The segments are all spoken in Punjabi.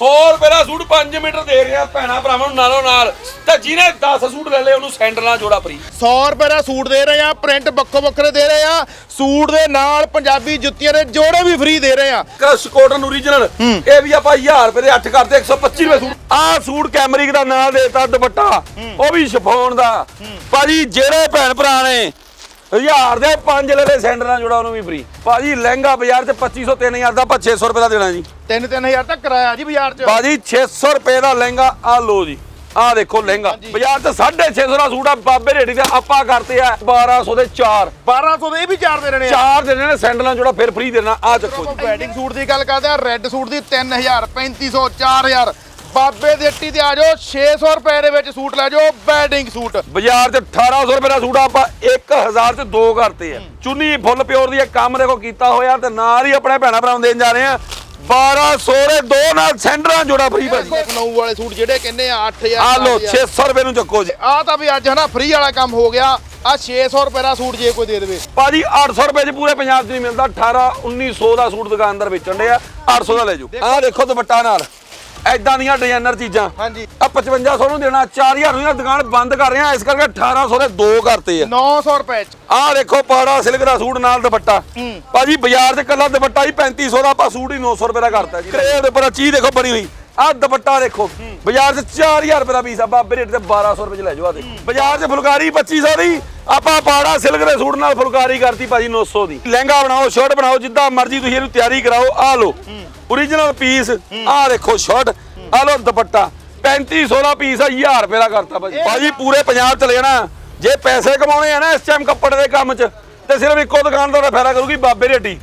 100 ਰੁਪਏ ਦਾ ਸੂਟ 5 ਮੀਟਰ ਦੇ ਰਿਹਾ ਭੈਣਾ ਭਰਾਵਾਂ ਨੂੰ ਨਾਲੋਂ ਨਾਲ। ਤੇ ਜਿਹਨੇ 10 ਸੂਟ ਲੈ ਲਏ ਉਹਨੂੰ ਸੈਂਡਲ ਨਾਲ ਜੋੜਾ ਫਰੀ 100 ਰੁਪਏ ਦਾ ਸੂਟ ਦੇ ਰਹੇ ਆ ਪ੍ਰਿੰਟ ਵੱਖੋ ਵੱਖਰੇ ਦੇ ਰਹੇ ਆ ਸੂਟ ਦੇ ਨਾਲ ਪੰਜਾਬੀ ਜੁੱਤੀਆਂ ਦੇ ਜੋੜੇ ਵੀ ਫ੍ਰੀ ਦੇ ਰਹੇ ਆ। ਕ੍ਰਸ਼ ਕੋਟਨ ਓਰੀਜਨਲ ਇਹ ਵੀ ਆਪਾਂ 1000 ਰੁਪਏ ਦੇ 8 ਕਰਦੇ 125 ਰੁਪਏ ਸੂਟ। ਆਹ ਸੂਟ ਕੈਮਰਿਕ ਦਾ ਨਾਂ ਦੇਤਾ ਦੁਪੱਟਾ ਉਹ ਵੀ ਸ਼ਿਫੋਨ ਦਾ। ਭਾਜੀ ਜਿਹੜੇ ਭੈਣ ਭਰਾ ਨੇ ਹਜ਼ਾਰ ਦੇ ਪੰਜ ਲੈ ਲੈ ਸੈਂਡਲ ਨਾਲ ਜੋੜਾ ਉਹਨੂੰ ਵੀ ਫਰੀ ਭਾਜੀ ਲਹਿੰਗਾ ਬਾਜ਼ਾਰ 'ਚ 2500 3000 ਦਾ ਆਪਾਂ 600 ਰੁਪਏ ਦਾ ਦੇਣਾ ਜੀ। 3-3000 ਤੱਕ ਕਰਾਇਆ ਜੀ ਬਾਜ਼ਾਰ 'ਚ। ਭਾਜੀ 600 ਰੁਪਏ ਦਾ ਲਹਿੰਗਾ ਆ ਲੋ ਜੀ। ਆ ਦੇਖੋ ਲਹਿੰਗਾ। ਬਾਜ਼ਾਰ 'ਚ 650 ਦਾ ਸੂਟ ਆ ਬਾਬੇ ਰੇੜੀ ਤੇ ਆਪਾਂ ਕਰਤੇ ਆ 1200 ਦੇ 4 1200 ਦੇ ਇਹ ਵੀ ਚਾਰ ਦੇ ਰਹੇ ਆ। ਚਾਰ ਦੇਣੇ ਨੇ ਸੈਂਡਲਾਂ ਜੋੜਾ ਫਿਰ ਫ੍ਰੀ ਦੇਣਾ। ਆ ਚੱਕੋ ਜੀ। ਵੈਡਿੰਗ ਸੂਟ ਦੀ ਗੱਲ ਕਰਦੇ ਆ ਰੈੱਡ ਸੂਟ ਦੀ 3000 3500 4000 ਬਾਬੇ ਦੀ ਹੱਟੀ ਤੇ ਆ ਜਾਓ 600 ਰੁਪਏ ਦੇ ਵਿੱਚ ਸੂਟ ਲੈ ਜਾਓ ਵੈਡਿੰਗ ਸੂਟ। ਬਾਜ਼ਾਰ 'ਚ 1800 ਰੁਪਏ ਦਾ ਸੂਟ ਆ, ਆਪਾਂ 1000 'ਚ ਦੋ ਕਰਤੇ ਆ। ਚੁੰਨੀ ਫੁੱਲ ਪਿਓਰ ਦੀ ਇਹ ਕੰਮ ਦੇਖੋ ਕੀਤਾ ਹੋਇਆ ਤੇ ਨਾਲ ਹੀ ਆਪਣੇ ਭੈਣਾ ਭਰਾਵਾਂ ਨੂੰ ਦੇਣ ਜਾ ਰਹੇ ਆ। 1200 ਦੇ ਦੋ ਨਾਲ ਸੈਂਡਲਾਂ ਜੋੜਾ ਫ੍ਰੀ ਭਾਜੀ। ਲਖਨਊ ਵਾਲੇ ਸੂਟ ਜਿਹੜੇ ਕਹਿੰਦੇ ਆ 8000 ਆ ਲੋ 600 ਰੁਪਏ ਨੂੰ ਚੱਕੋ ਜੀ। ਆ ਤਾਂ ਵੀ ਅੱਜ ਹਨਾ ਫ੍ਰੀ ਵਾਲਾ ਕੰਮ ਹੋ ਗਿਆ। ਆ 600 ਰੁਪਏ ਦਾ ਸੂਟ ਜੇ ਕੋਈ ਦੇ ਦੇਵੇ। ਭਾਜੀ 800 ਰੁਪਏ 'ਚ ਪੂਰੇ ਪੰਜਾਬ 'ਚ ਨਹੀਂ ਮਿਲਦਾ। 18 1900 ਦਾ ਸੂਟ ਦੁਕਾਨਦਾਰ ਵੇਚਣ ਦੇ ਆ 800 ਦਾ ਲੈ ਜਾਓ। ਆਹ ਦੇਖੋ ਦੁਪੱਟਾ ਨਾਲ। ਐਦਾਂ ਦੀਆਂ ਡਿਜ਼ਾਈਨਰ ਚੀਜ਼ਾਂ। ਹਾਂਜੀ। ਆ 5500 ਨੂੰ ਦੇਣਾ 4000 ਨੂੰ ਇਹ ਦੁਕਾਨ ਬੰਦ ਕਰ ਰਹੇ ਆ ਇਸ ਕਰਕੇ 1800 ਦੇ ਦੋ ਕਰਤੇ ਆ। 900 ਰੁਪਏ ਚ। ਆਹ ਦੇਖੋ ਪਾੜਾ ਸਿਲਕ ਦਾ ਸੂਟ ਨਾਲ ਦੁਪੱਟਾ। ਭਾਜੀ ਬਾਜ਼ਾਰ 'ਚ ਕੱਲਾ ਦੁਪੱਟਾ ਹੀ 3500 ਦਾ ਆਪਾਂ ਸੂਟ ਹੀ 900 ਰੁਪਏ ਦਾ ਕਰਤਾ ਜੀ। ਕਰੇਬ ਦੇ ਉੱਪਰ ਚੀਜ਼ ਦੇਖੋ ਬਣੀ ਹੋਈ। ਆਹ ਦੁਪੱਟਾ ਦੇਖੋ। ਬਾਜ਼ਾਰ 'ਚ 4000 ਰੁਪਏ ਦਾ ਪੀਸ ਆ ਬਾਬੇ ਰੇਟ ਤੇ 1200 ਰੁਪਏ 'ਚ ਲੈ ਜਾਓ ਆ ਦੇਖੋ। ਬਾਜ਼ਾਰ 'ਚ ਫੁਲਕਾਰੀ 2500 ਦੀ ਆਪਾਂ ਪਾੜਾ ਸਿਲਕ ਦੇ ਸੂਟ ਨਾਲ ਫੁਲਕਾਰੀ ਕਰਤੀ ਭਾਜੀ 900 ਦੀ। ਲਹਿੰਗਾ ਬਣਾਓ ਸ਼ਰਟ ਬਣਾਓ ਜਿੱਦਾਂ ਮਰਜ਼ੀ ਤੁਸੀਂ ਇਹਨੂੰ ਤਿਆਰੀ ਕਰਾਓ ਆਹ ਲਓ। ਓਰੀਜਨਲ ਪੀਸ ਆਹ ਦੇਖੋ ਸ਼ਰਟ ਆਹ ਲਓ ਦੁਪੱਟਾ। 3500 ਦਾ ਪੀਸ ਆ 1000 ਰੁਪਏ ਦਾ ਕਰਤਾ ਭਾਜੀ। ਭਾਜੀ ਪੂਰੇ ਪੰਜਾਬ ਚ ਲੈ ਜਾਣਾ। ਜੇ ਪੈਸੇ ਕਮਾਉਣੇ ਆ ਨਾ ਇਸ ਟਾਈਮ ਕੱਪੜੇ ਦੇ ਕੰਮ 'ਚ ਤੇ ਸਿਰਫ ਇੱਕੋ ਦੁਕਾਨਦਾਰ ਦਾ ਫਾਇਦਾ ਕਰੂਗੀ ਬਾਬੇ ਰੇਟੀ।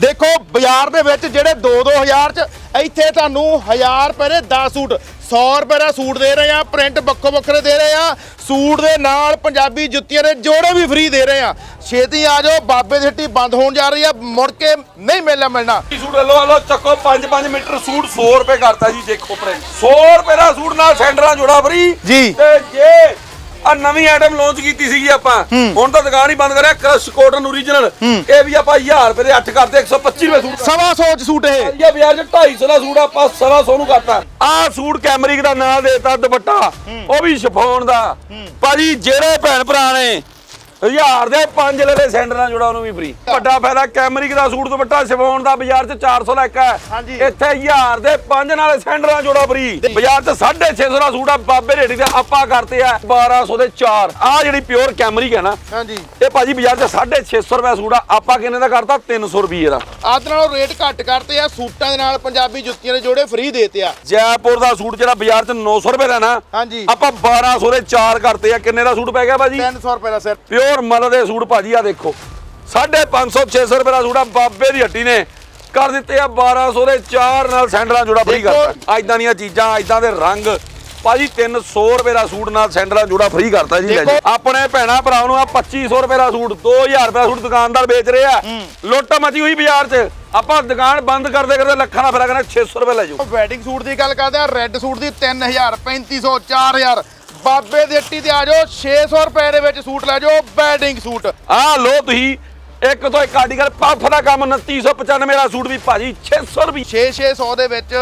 ਦੇਖੋ ਬਾਜ਼ਾਰ ਦੇ ਵਿੱਚ ਜਿਹੜੇ 2-2000 ਚ ਇੱਥੇ ਤੁਹਾਨੂੰ 1000 ਰੁਪਏ ਦੇ 10 ਸੂਟ 100 ਰੁਪਏ ਦਾ ਸੂਟ ਦੇ ਰਹੇ ਆ ਪ੍ਰਿੰਟ ਵੱਖੋ ਵੱਖਰੇ ਦੇ ਰਹੇ ਆ ਸੂਟ ਦੇ ਨਾਲ ਪੰਜਾਬੀ ਜੁੱਤੀਆਂ ਦੇ ਜੋੜੇ ਵੀ ਫ੍ਰੀ ਦੇ ਰਹੇ ਆ। ਛੇਤੀ ਆ ਜਾਓ ਬਾਬੇ ਦੀ ਹੱਟੀ ਬੰਦ ਹੋਣ ਜਾ ਰਹੀ ਆ ਮੁੜ ਕੇ ਨਹੀਂ ਮਿਲਣਾ। ਮਿਲਣਾ ਸੂਟ ਲੋ ਲੋ ਚੱਕੋ 5-5 ਮੀਟਰ ਸੂਟ 100 ਰੁਪਏ ਕਰਤਾ ਜੀ ਦੇਖੋ ਪ੍ਰਿੰਟ 100 ਰੁਪਏ ਦਾ ਸੂਟ ਨਾਲ ਸੈਂਡਰਾਂ ਜੋੜਾ ਫਰੀ ਜੀ। ਤੇ ਜੇ ਆ ਨਵੀਂ ਆਈਟਮ ਲਾਂਚ ਕੀਤੀ ਸੀਗੀ ਆਪਾਂ। ਹੁਣ ਤਾਂ ਦੁਕਾਨ ਹੀ ਬੰਦ ਕਰਿਆ ਕ੍ਰਸ਼ ਕੋਟਨ ਓਰੀਜਨਲ ਇਹ ਵੀ ਆਪਾਂ 1000 ਰੁਪਏ ਦੇ 8 ਕਰਦੇ 125 ਰੁਪਏ ਸੂਟ ਸਵਾ ਸੌ ਚ ਸੂਟ ਇਹ। ਇਹ ਬਾਜ਼ਾਰ 'ਚ 250 ਦਾ ਸੂਟ ਆਪਾਂ ਸਵਾ ਸੌ ਨੂੰ ਕਰਤਾ। ਆਹ ਸੂਟ ਕੈਮਰਿਕ ਦਾ ਨਾਂ ਦੇਤਾ ਦੁਪੱਟਾ। ਉਹ ਵੀ ਸ਼ਿਫੋਨ ਦਾ। ਭਾਜੀ ਜਿਹੜੇ ਭੈਣ ਭਰਾ ਨੇ ਹਜ਼ਾਰ ਦੇ ਪੰਜ ਲੈ ਲੈ ਸੈਂਡਲ ਨਾਲ ਜੋੜਾ ਉਹਨੂੰ ਵੀ ਫ੍ਰੀ ਵੱਡਾ ਫਾਇਦਾ ਕੈਮਰਿਕ ਦਾ ਸੂਟ ਦੁਪੱਟਾ ਸ਼ਿਫੋਨ ਦਾ ਬਾਜ਼ਾਰ 'ਚ 400 ਦਾ ਇੱਕ ਹੈ। ਇੱਥੇ ਹਜ਼ਾਰ ਦੇ ਪੰਜ ਨਾਲ ਸੈਂਡਲ ਨਾਲ ਜੋੜਾ ਫ੍ਰੀ ਬਾਜ਼ਾਰ 'ਚ 650 ਦਾ ਸੂਟ ਆ ਬਾਬੇ ਰੇੜੀ ਤੇ ਆਪਾਂ ਕਰਤੇ ਆ 1200 ਦੇ 4 ਆਹ ਜਿਹੜੀ ਪਿਓਰ ਕੈਮਰਿਕ ਹੈ ਨਾ ਹਾਂਜੀ। ਇਹ ਭਾਜੀ ਬਾਜ਼ਾਰ 'ਚ 650 ਰੁਪਏ ਸੂਟ ਆ ਆਪਾਂ ਕਿੰਨੇ ਦਾ ਕਰਤਾ? 300 ਰੁਪਏ ਦਾ। ਆਦ ਨਾਲੋਂ ਰੇਟ ਘੱਟ ਕਰਤੇ ਆ ਸੂਟਾਂ ਦੇ ਨਾਲ ਪੰਜਾਬੀ ਜੁੱਤੀਆਂ ਦੇ ਜੋੜੇ ਫ੍ਰੀ ਦੇਤੇ ਆ। ਜੈਪੁਰ ਦਾ ਸੂਟ ਜਿਹੜਾ ਬਾਜ਼ਾਰ 'ਚ 900 ਰੁਪਏ ਲੈਣਾ ਹਾਂਜੀ। ਆਪਾਂ 1200 ਦੇ 4 ਕਰਤੇ ਆ। ਕਿੰਨੇ ਦਾ ਸੂਟ ਪੈ ਗਿਆ ਭਾਜੀ? 300 ਰੁਪਏ ਦਾ ਸਿਰ। ਪਿਓਰ ਮਲ ਦੇ ਸੂਟ ਭਾਜੀ ਆ ਦੇਖੋ। 550 600 ਰੁਪਏ ਦਾ ਸੂਟ ਆ ਬਾਬੇ ਦੀ ਹੱਟੀ ਨੇ। ਕਰ ਦਿੱਤੇ ਆ 1200 ਦੇ 4 ਨਾਲ ਸੈਂਡਲਾਂ ਜੋੜਾ ਫ੍ਰੀ। ਕਰਤਾ ਐਦਾਂ ਦੀਆਂ ਚੀਜ਼ਾਂ ਐਦਾਂ ਦੇ ਰੰਗ। ਭਾਜੀ 300 ਰੁਪਏ ਦਾ ਸੂਟ ਨਾਲ ਸੈਂਡਲਾਂ ਜੋੜਾ ਫ੍ਰੀ ਕਰਤਾ ਜੀ ਲੈ ਜੀ। ਆਪਣੇ ਭੈਣਾ ਭਰਾਵਾਂ ਨੂੰ ਆ 2500 ਰੁਪਏ ਦਾ ਸੂਟ 2000 ਰੁਪਏ ਦਾ ਸੂਟ ਦੁਕਾਨਦਾਰ ਵੇਚ ਰਹੇ ਆ। ਲੁੱਟ ਮਚੀ ਹੋਈ ਬਾਜ਼ਾਰ 'ਚ। ਆਪਾਂ ਦੁਕਾਨ ਬੰਦ ਕਰਦੇ ਕਰਦੇ ਲੱਖਾਂ ਦਾ ਫ਼ਰਕ ਨੇ 600 ਰੁਪਏ ਲੈ ਜਾਓ। ਵੈਡਿੰਗ ਸੂਟ ਦੀ ਗੱਲ ਕਰਦੇ ਆ ਰੈੱਡ ਸੂਟ ਦੀ 3000 3500 4000 ਬਾਬੇ ਦੀ ਹੱਟੀ ਤੇ ਆ ਜਾਓ 600 ਰੁਪਏ ਦੇ ਵਿੱਚ ਸੂਟ ਲੈ ਜਾਓ ਵੈਡਿੰਗ ਸੂਟ। ਆਹ ਲੋ ਤੁਸੀਂ ਇੱਕ ਤੋਂ ਇੱਕ ਆਰਟੀਕਲ ਪੱਫ ਦਾ ਕੰਮ 2995 ਦਾ ਸੂਟ ਵੀ ਭਾਜੀ 600 ਰੁਪਏ। 6-600 ਦੇ ਵਿੱਚ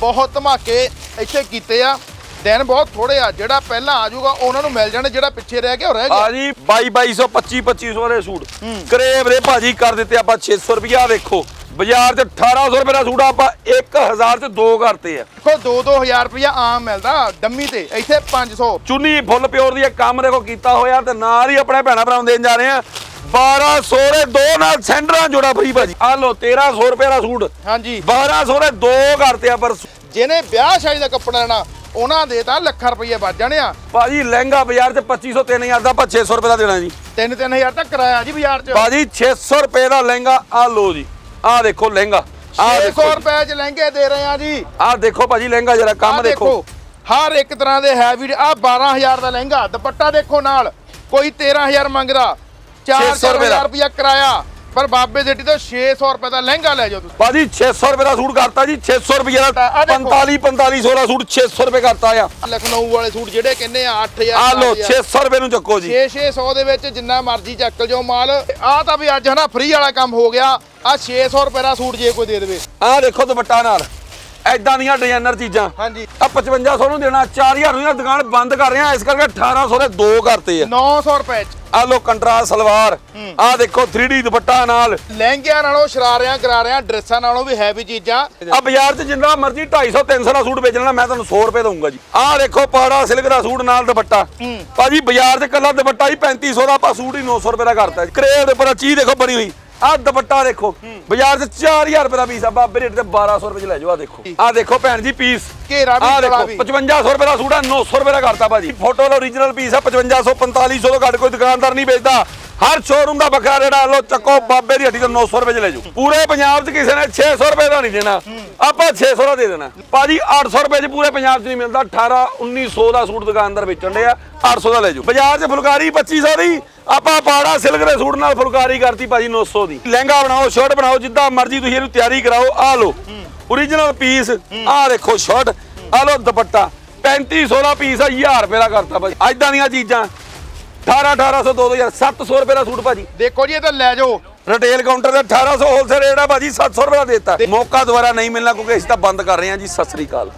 ਬਹੁਤ ਧਮਾਕੇ ਇੱਥੇ ਕੀਤੇ ਆ। ਦਿਨ ਬਹੁਤ ਥੋੜੇ ਆ ਜਿਹੜਾ ਪਹਿਲਾਂ ਆ ਜਾਊਗਾ ਉਹਨਾਂ ਨੂੰ ਮਿਲ ਜਾਣੇ ਜਿਹੜਾ ਪਿੱਛੇ ਰਹਿ ਗਿਆ ਉਹ ਰਹਿ ਗਿਆ। ਭਾਜੀ 22 2200 25 2500 ਦੇ ਸੂਟ। ਕਰੇਬ ਦੇ ਭਾਜੀ ਕਰ ਦਿੱਤੇ ਆਪਾਂ 600 ਰੁਪਿਆ ਵੇਖੋ। ਬਾਜ਼ਾਰ 'ਚ 1800 ਰੁਪਏ ਦਾ ਸੂਟ ਆਪਾਂ 1000 'ਚ ਦੋ ਕਰਤੇ ਆ। ਦੇਖੋ 2-2000 ਰੁਪਇਆ ਆਮ ਮਿਲਦਾ ਡੰਮੀ ਤੇ ਇੱਥੇ 500 ਚੁੰਨੀ ਫੁੱਲ ਪਿਓਰ ਦੀ ਕੰਮ ਦੇਖੋ ਕੀਤਾ ਹੋਇਆ ਤੇ ਨਾਲ ਹੀ ਆਪਣੇ ਭੈਣਾ ਭਰਾਵਾਂ ਦੇਣ ਜਾ ਰਹੇ ਆ। 1200 ਦੇ ਦੋ ਨਾਲ ਸੈਂਡਰਾਂ ਜੋੜਾ ਫਰੀ ਭਾਜੀ। ਆ ਲੋ 1300 ਰੁਪਏ ਦਾ ਸੂਟ। ਹਾਂਜੀ। 1200 ਦੇ ਦੋ ਕਰਤੇ ਆ ਪਰ ਜਿਹਨੇ ਵਿਆਹ ਸ਼ਾਦੀ ਦਾ ਕੱਪੜਾ ਲੈਣਾ ਉਹਨਾਂ ਦੇ ਤਾਂ ਲੱਖਾਂ ਰੁਪਏ ਵੱਜ ਜਾਣੇ ਆ। ਭਾਜੀ ਲਹਿੰਗਾ ਬਾਜ਼ਾਰ 'ਚ 2500 3000 ਦਾ ਆਪਾਂ 600 ਰੁਪਏ ਦਾ ਦੇਣਾ ਜੀ। 3-3000 ਤੱਕ ਕਰਾਇਆ ਜੀ ਬਾਜ਼ਾਰ 'ਚ। ਭਾਜੀ 600 ਰੁਪਏ ਦਾ ਲਹਿੰਗਾ ਆ ਲੋ ਜੀ। ਆ ਦੇਖੋ ਲਹਿੰਗਾ ਆ 600 ਦੇਖੋ। ਰੁਪਏ 'ਚ ਲਹਿੰਗੇ ਦੇ ਰਹੇ ਆ ਜੀ। ਆ ਦੇਖੋ ਭਾਜੀ ਲਹਿੰਗਾ ਜਰਾ ਕੰਮ ਆਹ ਦੇਖੋ। ਹਰ ਇੱਕ ਤਰ੍ਹਾਂ ਦੇ ਹੈਵੀ ਆ 12000 ਦਾ ਲਹਿੰਗਾ ਦੁਪੱਟਾ ਦੇਖੋ ਨਾਲ ਕੋਈ 13000 ਮੰਗਦਾ 600 ਰੁਪਏ ਦਾ। 4000 ਰੁਪਇਆ ਕਿਰਾਇਆ। ਪਰ ਬਾਬੇ ਦੇਟੀ ਤੋਂ 600 ਰੁਪਏ ਦਾ ਲਹਿੰਗਾ ਲੈ ਜਾਓ ਤੁਸੀਂ। ਭਾਜੀ 600 ਰੁਪਏ ਦਾ ਸੂਟ ਕਰਤਾ ਜੀ 600 ਰੁਪਏ ਦਾ ਆਹ ਦੇਖੋ। 45 4500 ਦਾ ਸੂਟ 600 ਰੁਪਏ ਕਰਤਾ ਆ। ਲਖਨਊ ਵਾਲੇ ਸੂਟ ਜਿਹੜੇ ਕਹਿੰਦੇ ਆ 8000 ਆ ਲੋ 600 ਰੁਪਏ ਨੂੰ ਚੱਕੋ ਜੀ। 6-600 ਦੇ ਵਿੱਚ ਜਿੰਨਾ ਮਰਜ਼ੀ ਚੱਕ ਜਾਓ ਮਾਲ। ਆ ਤਾਂ ਵੀ ਅੱਜ ਹਨਾ ਫ੍ਰੀ ਵਾਲਾ ਕੰਮ ਹੋ ਗਿਆ। ਆ 600 ਰੁਪਏ ਦਾ ਸੂਟ ਜੇ ਕੋਈ ਦੇ ਦੇਵੇ। ਆ ਦੇਖੋ ਦੁਪੱਟਾ ਨਾਲ। ਐਦਾਂ ਦੀਆਂ ਡਿਜ਼ਾਈਨਰ ਚੀਜ਼ਾਂ। ਹਾਂਜੀ। ਆ 5500 ਨੂੰ ਦੇਣਾ 4000 ਨੂੰ ਇਹ ਦੁਕਾਨ ਬੰਦ ਕਰ ਰਹੇ ਇਸ ਕਰਕੇ 1800 ਦੇ ਦੋ ਕਰਤੇ ਆ। 900 ਰੁਪਏ ਚ। ਆ ਲੋ ਕੰਟਰਾਸਟ ਸਲਵਾਰ ਆ ਦੇਖੋ 3D ਦੁਪੱਟਾ ਨਾਲ। ਲਹਿੰਗਿਆਂ ਨਾਲੋਂ ਸ਼ਰਾਰਿਆਂ ਗਰਾਰਿਆਂ ਡਰੈਸਾਂ ਨਾਲੋਂ ਵੀ ਹੈਵੀ ਚੀਜ਼ਾਂ। ਆ ਬਾਜ਼ਾਰ 'ਚ ਜਿੰਨਾ ਮਰਜ਼ੀ 250 300 ਦਾ ਸੂਟ ਵੇਚਣਾ ਮੈਂ ਤੁਹਾਨੂੰ 100 ਰੁਪਏ ਦਊਂਗਾ ਜੀ। ਆ ਦੇਖੋ ਪਾੜਾ ਸਿਲਕ ਦਾ ਸੂਟ ਨਾਲ ਦੁਪੱਟਾ। ਭਾਜੀ ਬਾਜ਼ਾਰ 'ਚ ਕੱਲਾ ਦੁਪੱਟਾ ਹੀ 3500 ਦਾ ਆਪਾਂ ਸੂਟ ਹੀ 900 ਰੁਪਏ ਦਾ ਕਰਤਾ ਜੀ। ਕਰੇਡ ਦੇ ਉੱਪਰ ਚੀਜ਼ ਦੇਖੋ ਬਣੀ ਹੋਈ। ਆ ਦੁਪੱਟਾ ਦੇਖੋ। ਬਾਜ਼ਾਰ 'ਚ 4000 ਰੁਪਏ ਦਾ ਪੀਸ ਆ। ਬਾਬੇ ਰੇਟ ਤੇ 1200 ਰੁਪਏ 'ਚ ਲੈ ਜਾਓ ਆ ਦੇਖੋ। ਆ ਦੇਖੋ ਭੈਣ ਜੀ ਪੀਸ ਘੇਰਾ ਵੀ ਆ ਗਲਾ ਦੇਖੋ ਵੀ। 5500 ਰੁਪਏ ਦਾ ਸੂਟ ਆ 900 ਰੁਪਏ ਦਾ ਕਰਤਾ ਭਾਜੀ। ਫੋਟੋ ਦਾ ਓਰੀਜਨਲ ਪੀਸ ਆ 5500 4500 ਤੋਂ ਘੱਟ ਕੋਈ ਦੁਕਾਨਦਾਰ ਨਹੀਂ ਵੇਚਦਾ। ਹਰ ਸ਼ੋਰੂਮ ਦਾ ਵੱਖਰਾ ਰੇਟ ਆ। ਲੋ ਚੱਕੋ ਬਾਬੇ ਦੀ ਹੱਟੀ ਤੋਂ 900 ਰੁਪਏ 'ਚ ਲੈ ਜਾਓ। ਪੂਰੇ ਪੰਜਾਬ 'ਚ ਕਿਸੇ ਨੇ 600 ਰੁਪਏ ਦਾ ਨਹੀਂ ਦੇਣਾ। ਆਪਾਂ 600 ਦਾ ਦੇ ਦੇਣਾ। ਭਾਜੀ 800 ਰੁਪਏ 'ਚ ਪੂਰੇ ਪੰਜਾਬ 'ਚ ਨਹੀਂ ਮਿਲਦਾ। 18 1900 ਦਾ ਸੂਟ ਦੁਕਾਨਦਾਰ ਵੇਚਣ ਦੇ ਆ। 800 ਦਾ ਲੈ ਜਾਓ। ਬਾਜ਼ਾਰ 'ਚ ਫੁਲਕਾਰੀ 2500 ਦੀ। ਆਪਾਂ ਪਾੜਾ ਸਿਲਕ ਦੇ ਸੂਟ ਨਾਲ ਫੁਲਕਾਰੀ ਕਰਤੀ ਭਾਜੀ 900 ਦੀ। ਲਹਿੰਗਾ ਬਣਾਓ, ਸ਼ਰਟ ਬਣਾਓ, ਜਿੱਦਾਂ ਮਰਜ਼ੀ ਤੁਸੀਂ ਇਹਨੂੰ ਤਿਆਰੀ ਕਰਾਓ। ਆ ਲੋ ਓਰੀਜਨਲ ਪੀਸ ਆ ਦੇਖੋ ਸ਼ਰਟ। ਆ ਲਓ ਦੁਪੱਟਾ। 3500 ਦਾ ਪੀਸ ਆ 1000 ਰੁਪਏ ਦਾ ਕਰਤਾ ਭਾਜੀ। ਐਦਾਂ ਦੀਆਂ ਚੀਜ਼ਾਂ। 18 1800 2000 700 ਰੁਪਏ ਦਾ ਸੂਟ ਭਾਜੀ। ਦੇਖੋ ਜੀ, ਇਹ ਤਾਂ ਲੈ ਜਾਓ। ਰਿਟੇਲ ਕਾਊਂਟਰ ਤੇ 1800 ਹੋਲਸੇਲ ਰੇਟ ਆ ਭਾਜੀ 700 ਰੁਪਏ ਦਾ ਦਿੱਤਾ। ਮੌਕਾ ਦੁਬਾਰਾ ਨਹੀਂ ਮਿਲਣਾ ਕਿਉਂਕਿ ਅਸੀਂ ਤਾਂ ਬੰਦ ਕਰ ਰਹੇ ਹਾਂ ਜੀ, ਸਤਿ ਸ੍ਰੀ ਅਕਾਲ।